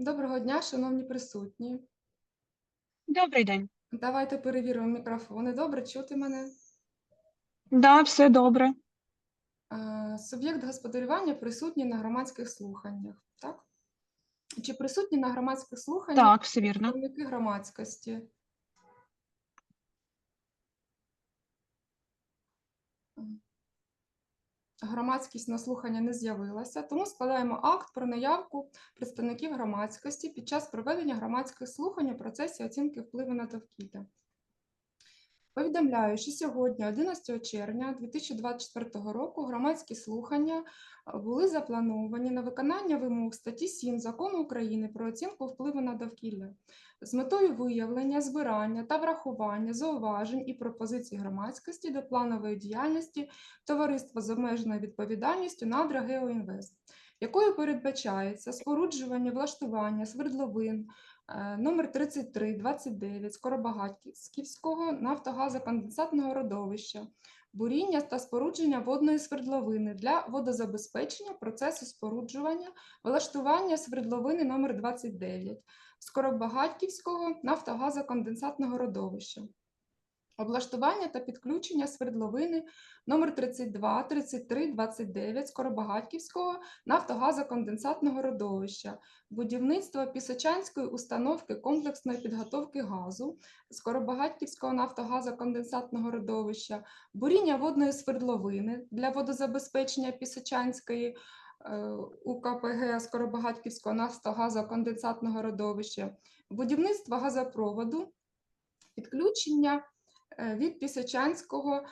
Доброго дня, шановні присутні. Добрий день. Давайте перевіримо мікрофони. Добре, чути мене? Да, все добре. Е, Суб'єкт господарювання присутній на громадських слуханнях, так? Чи присутні на громадських слуханнях Так, все вірно. представники громадськості? Громадськість на слухання не з'явилася, тому складаємо акт про наявку представників громадськості під час проведення громадських слухань у процесі оцінки впливу на довкілля. Повідомляю, що сьогодні, 11 червня 2024 року, громадські слухання е, були заплановані на виконання вимог статті 7 Закону України про оцінку впливу на довкілля. З метою виявлення, збирання та врахування зауважень і пропозицій громадськості до планової діяльності товариства з обмеженою відповідальністю «Надра Геоінвест», якою передбачається споруджування, влаштування свердловин, е, номер 3329 Скоробагатьківського нафтогазоконденсатного родовища, буріння та спорудження водної свердловини для водозабезпечення процесу споруджування, влаштування свердловини номер 29 Скоробагатьківського нафтогазоконденсатного родовища. Облаштування та підключення свердловини номер 32 33 29 Скоробагатьківського нафтогазоконденсатного родовища, будівництво Пісочанської установки комплексної підготовки газу Скоробагатьківського нафтогазоконденсатного родовища, буріння водної свердловини для водозабезпечення Пісочанської е, УКПГ Скоробагатьківського нафтогазоконденсатного родовища, будівництво газопроводу, підключення від Пісочанського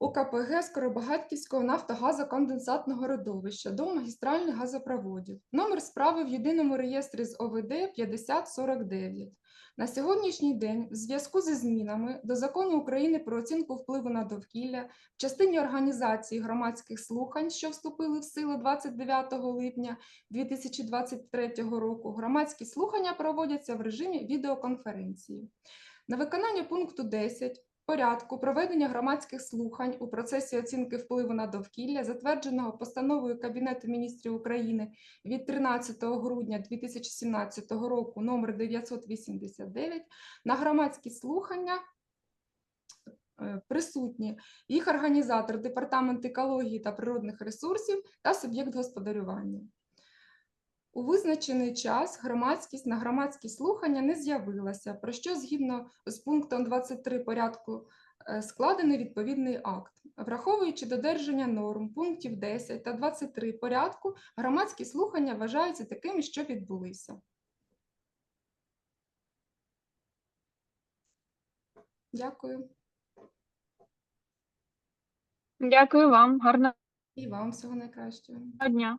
УКПГ Скоробагатьківського нафтогазоконденсатного родовища до магістральних газопроводів. Номер справи в єдиному реєстрі з ОВД 5049. На сьогоднішній день, в зв'язку зі змінами до Закону України про оцінку впливу на довкілля в частині організації громадських слухань, що вступили в силу 29 липня 2023 року, громадські слухання проводяться в режимі відеоконференції. На виконання пункту 10 порядку проведення громадських слухань у процесі оцінки впливу на довкілля, затвердженого постановою Кабінету міністрів України від 13 грудня 2017 року номер 989 на громадські слухання е, присутні їх організатор Департамент екології та природних ресурсів та суб'єкт господарювання. У визначений час громадськість на громадські слухання не з'явилася, про що згідно з пунктом 23 порядку е, складений відповідний акт. Враховуючи додержання норм пунктів 10 та 23 порядку, громадські слухання вважаються такими, що відбулися. Дякую. Дякую вам. Гарного І вам всього найкращого. дня.